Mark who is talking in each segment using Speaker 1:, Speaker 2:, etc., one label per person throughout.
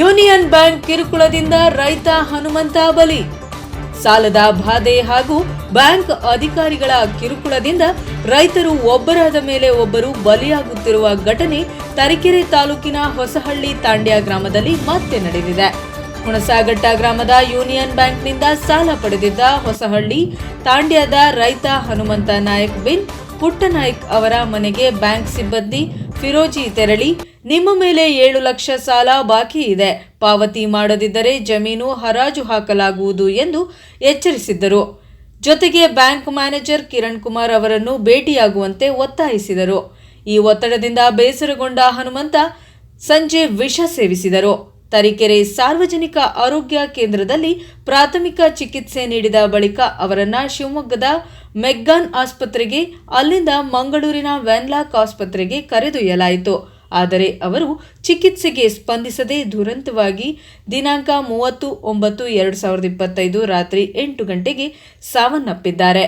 Speaker 1: Union bank ಕಿರುಕುಳದಿಂದ ರೈತ ಹನುಮಂತ ಬಲಿ. ಸಾಲದ ಬಾಧೆ ಹಾಗೂ ಬ್ಯಾಂಕ್ ಅಧಿಕಾರಿಗಳ ಕಿರುಕುಳದಿಂದ ರೈತರು ಒಬ್ಬರಾದ ಮೇಲೆ ಒಬ್ಬರು ಬಲಿಯಾಗುತ್ತಿರುವ ಘಟನೆ ತರೀಕೆರೆ ತಾಲೂಕಿನ ಹೊಸಹಳ್ಳಿ ತಾಂಡ್ಯ ಗ್ರಾಮದಲ್ಲಿ ಮತ್ತೆ ನಡೆದಿದೆ. ಹುಣಸಾಘಟ್ಟ ಗ್ರಾಮದ ಯೂನಿಯನ್ ಬ್ಯಾಂಕ್ನಿಂದ ಸಾಲ ಪಡೆದಿದ್ದ ಹೊಸಹಳ್ಳಿ ತಾಂಡ್ಯದ ರೈತ ಹನುಮಂತ ನಾಯಕ್ ಬಿನ್ ಪುಟ್ಟನಾಯಕ್ ಅವರ ಮನೆಗೆ ಬ್ಯಾಂಕ್ ಸಿಬ್ಬಂದಿ ಫಿರೋಜಿ ತೆರಳಿ ನಿಮ್ಮ ಮೇಲೆ ಏಳು ಲಕ್ಷ ಸಾಲ ಬಾಕಿ ಇದೆ. ಪಾವತಿ ಮಾಡದಿದ್ದರೆ ಜಮೀನು ಹರಾಜು ಹಾಕಲಾಗುವುದು ಎಂದು ಎಚ್ಚರಿಸಿದ್ದರು. ಜೊತೆಗೆ ಬ್ಯಾಂಕ್ ಮ್ಯಾನೇಜರ್ ಕಿರಣ್ ಕುಮಾರ್ ಅವರನ್ನು ಭೇಟಿಯಾಗುವಂತೆ ಒತ್ತಾಯಿಸಿದರು. ಈ ಒತ್ತಡದಿಂದ ಬೇಸರಗೊಂಡ ಹನುಮಂತ ಸಂಜೆ ವಿಷ ಸೇವಿಸಿದರು. ತರೀಕೆರೆ ಸಾರ್ವಜನಿಕ ಆರೋಗ್ಯ ಕೇಂದ್ರದಲ್ಲಿ ಪ್ರಾಥಮಿಕ ಚಿಕಿತ್ಸೆ ನೀಡಿದ ಬಳಿಕ ಅವರನ್ನು ಶಿವಮೊಗ್ಗದ ಮೆಗ್ಗಾನ್ ಆಸ್ಪತ್ರೆಗೆ, ಅಲ್ಲಿಂದ ಮಂಗಳೂರಿನ ವೆನ್ಲಾಕ್ ಆಸ್ಪತ್ರೆಗೆ ಕರೆದೊಯ್ಯಲಾಯಿತು. ಆದರೆ ಅವರು ಚಿಕಿತ್ಸೆಗೆ ಸ್ಪಂದಿಸದೆ ದುರಂತವಾಗಿ ದಿನಾಂಕ ಮೂವತ್ತು ಒಂಬತ್ತು ಎರಡು ಸಾವಿರದ ಇಪ್ಪತ್ತೈದು ರಾತ್ರಿ ಎಂಟು ಗಂಟೆಗೆ ಸಾವನ್ನಪ್ಪಿದ್ದಾರೆ.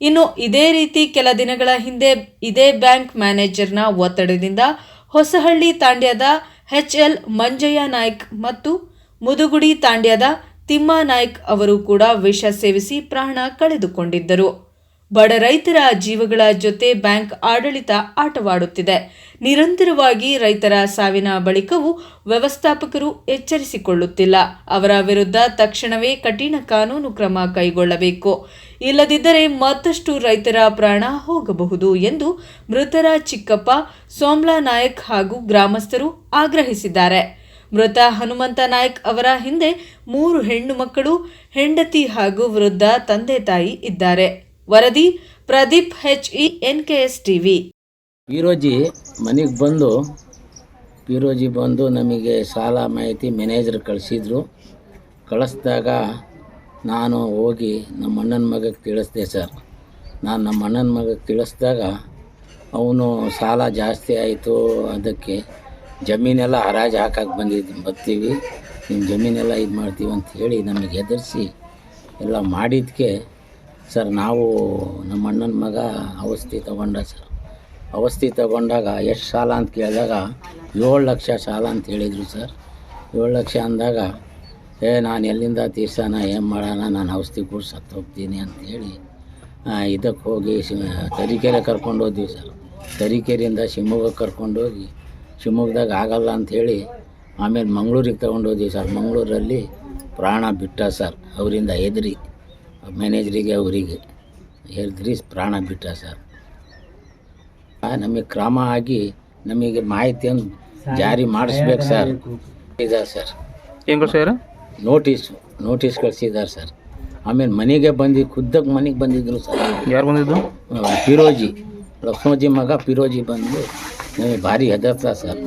Speaker 1: ಇನ್ನು ಇದೇ ರೀತಿ ಕೆಲ ದಿನಗಳ ಹಿಂದೆ ಇದೇ ಬ್ಯಾಂಕ್ ಮ್ಯಾನೇಜರ್ನ ಒತ್ತಡದಿಂದ ಹೊಸಹಳ್ಳಿ ತಾಂಡ್ಯದ ಎಚ್ಎಲ್ ಮಂಜಯ್ಯ ನಾಯ್ಕ್ ಮತ್ತು ಮುದುಗುಡಿ ತಾಂಡ್ಯದ ತಿಮ್ಮ ನಾಯ್ಕ್ ಅವರು ಕೂಡ ವಿಷ ಸೇವಿಸಿ ಪ್ರಾಣ ಕಳೆದುಕೊಂಡಿದ್ದರು. ಬಡ ರೈತರ ಜೀವಗಳ ಜೊತೆ ಬ್ಯಾಂಕ್ ಆಡಳಿತ ಆಟವಾಡುತ್ತಿದೆ. ನಿರಂತರವಾಗಿ ರೈತರ ಸಾವಿನ ಬಳಿಕವೂ ವ್ಯವಸ್ಥಾಪಕರು ಎಚ್ಚರಿಸಿಕೊಳ್ಳುತ್ತಿಲ್ಲ. ಅವರ ವಿರುದ್ಧ ತಕ್ಷಣವೇ ಕಠಿಣ ಕಾನೂನು ಕ್ರಮ ಕೈಗೊಳ್ಳಬೇಕು. ಇಲ್ಲದಿದ್ದರೆ ಮತ್ತಷ್ಟು ರೈತರ ಪ್ರಾಣ ಹೋಗಬಹುದು ಎಂದು ಮೃತರ ಚಿಕ್ಕಪ್ಪ, ಸೋಮ್ಲಾ ನಾಯಕ್ ಹಾಗೂ ಗ್ರಾಮಸ್ಥರು ಆಗ್ರಹಿಸಿದ್ದಾರೆ. ಮೃತ ಹನುಮಂತ ನಾಯಕ್ ಅವರ ಹಿಂದೆ ಮೂರು ಹೆಣ್ಣು ಮಕ್ಕಳು, ಹೆಂಡತಿ ಹಾಗೂ ವೃದ್ಧ ತಂದೆ ತಾಯಿ ಇದ್ದಾರೆ. ವರದಿ Pradeep H E N K S TV
Speaker 2: Firoji ಮನೆಗೆ ಬಂದು ಫಿರೋಜಿ ಬಂದು ನಮಗೆ ಸಾಲ ಮಾಹಿತಿ ಮ್ಯಾನೇಜರ್ ಕಳಿಸಿದ್ರು. ಕಳಿಸ್ದಾಗ ನಾನು ಹೋಗಿ ನಮ್ಮ ಅಣ್ಣನ ಮಗಕ್ಕೆ ತಿಳಿಸ್ದೆ ಸರ್. ನಾನು ನಮ್ಮ ಅಣ್ಣನ ಮಗಕ್ಕೆ ತಿಳಿಸ್ದಾಗ ಅವನು ಸಾಲ ಜಾಸ್ತಿ ಆಯಿತು, ಅದಕ್ಕೆ ಜಮೀನೆಲ್ಲ ಹರಾಜು ಹಾಕಕ್ಕೆ ಬಂದಿದ್ದು ಬರ್ತೀವಿ ನಿಮ್ಮ ಜಮೀನೆಲ್ಲ ಇದು ಮಾಡ್ತೀವಿ ಅಂತ ಹೇಳಿ ನಮಗೆ ಹೆದರಿಸಿ ಎಲ್ಲ ಮಾಡಿದ್ದಕ್ಕೆ ಸರ್, ನಾವು ನಮ್ಮ ಅಣ್ಣನ ಮಗ ಔಷಧಿ ತಗೊಂಡ ಸರ್. ಔಷಧಿ ತಗೊಂಡಾಗ ಎಷ್ಟು ಸಾಲ ಅಂತ ಕೇಳಿದಾಗ ಏಳು ಲಕ್ಷ ಸಾಲ ಅಂತ ಹೇಳಿದರು ಸರ್. ಏಳು ಲಕ್ಷ ಅಂದಾಗ, ಏ, ನಾನು ಎಲ್ಲಿಂದ ತೀರ್ಸೋಣ ಏನು ಮಾಡೋಣ ನಾನು ಔಷಧಿ ಕೂಡ ಸತ್ತು ಹೋಗ್ತೀನಿ ಅಂತೇಳಿ ಇದಕ್ಕೆ ಹೋಗಿ ಶಿ, ತರೀಕೆರೆ ಕರ್ಕೊಂಡು ಹೋದ್ವಿ ಸರ್. ತರೀಕೆರೆಯಿಂದ ಶಿವಮೊಗ್ಗಕ್ಕೆ ಕರ್ಕೊಂಡೋಗಿ ಶಿವಮೊಗ್ಗದಾಗ ಆಗಲ್ಲ ಅಂಥೇಳಿ ಆಮೇಲೆ ಮಂಗಳೂರಿಗೆ ತೊಗೊಂಡೋದ್ವಿ ಸರ್. ಮಂಗಳೂರಲ್ಲಿ ಪ್ರಾಣ ಬಿಟ್ಟ ಸರ್, ಅವರಿಂದ ಹೆದರಿ. ಮ್ಯಾನೇಜರಿಗೆ ಅವರಿಗೆ ಹೇಳಿದ್ರಿ ಪ್ರಾಣ ಬಿಟ್ಟ ಸರ್. ನಮಗೆ ಕ್ರಮ ಆಗಿ ನಮಗೆ ಮಾಹಿತಿಯನ್ನು ಜಾರಿ ಮಾಡಿಸ್ಬೇಕು ಸರ್ ಇದ್ದಾರೆ ಸರ್.
Speaker 3: ಏನು ಸರ್.
Speaker 2: ನೋಟಿಸ್ ನೋಟಿಸ್ ಕಳಿಸಿದ್ದಾರೆ ಸರ್. ಆಮೇಲೆ ಮನೆಗೆ ಬಂದು ಖುದ್ದಕ್ಕೆ ಮನೆಗೆ ಬಂದಿದ್ರು ಸರ್.
Speaker 3: ಯಾರು ಬಂದಿದ್ದು?
Speaker 2: ಫಿರೋಜಿ ಲಕ್ಷ್ಮೋಜಿ ಮಗ ಫಿರೋಜಿ ಬಂದು ನಮಗೆ ಭಾರಿ ಹೆದರ್ತ ಸರ್.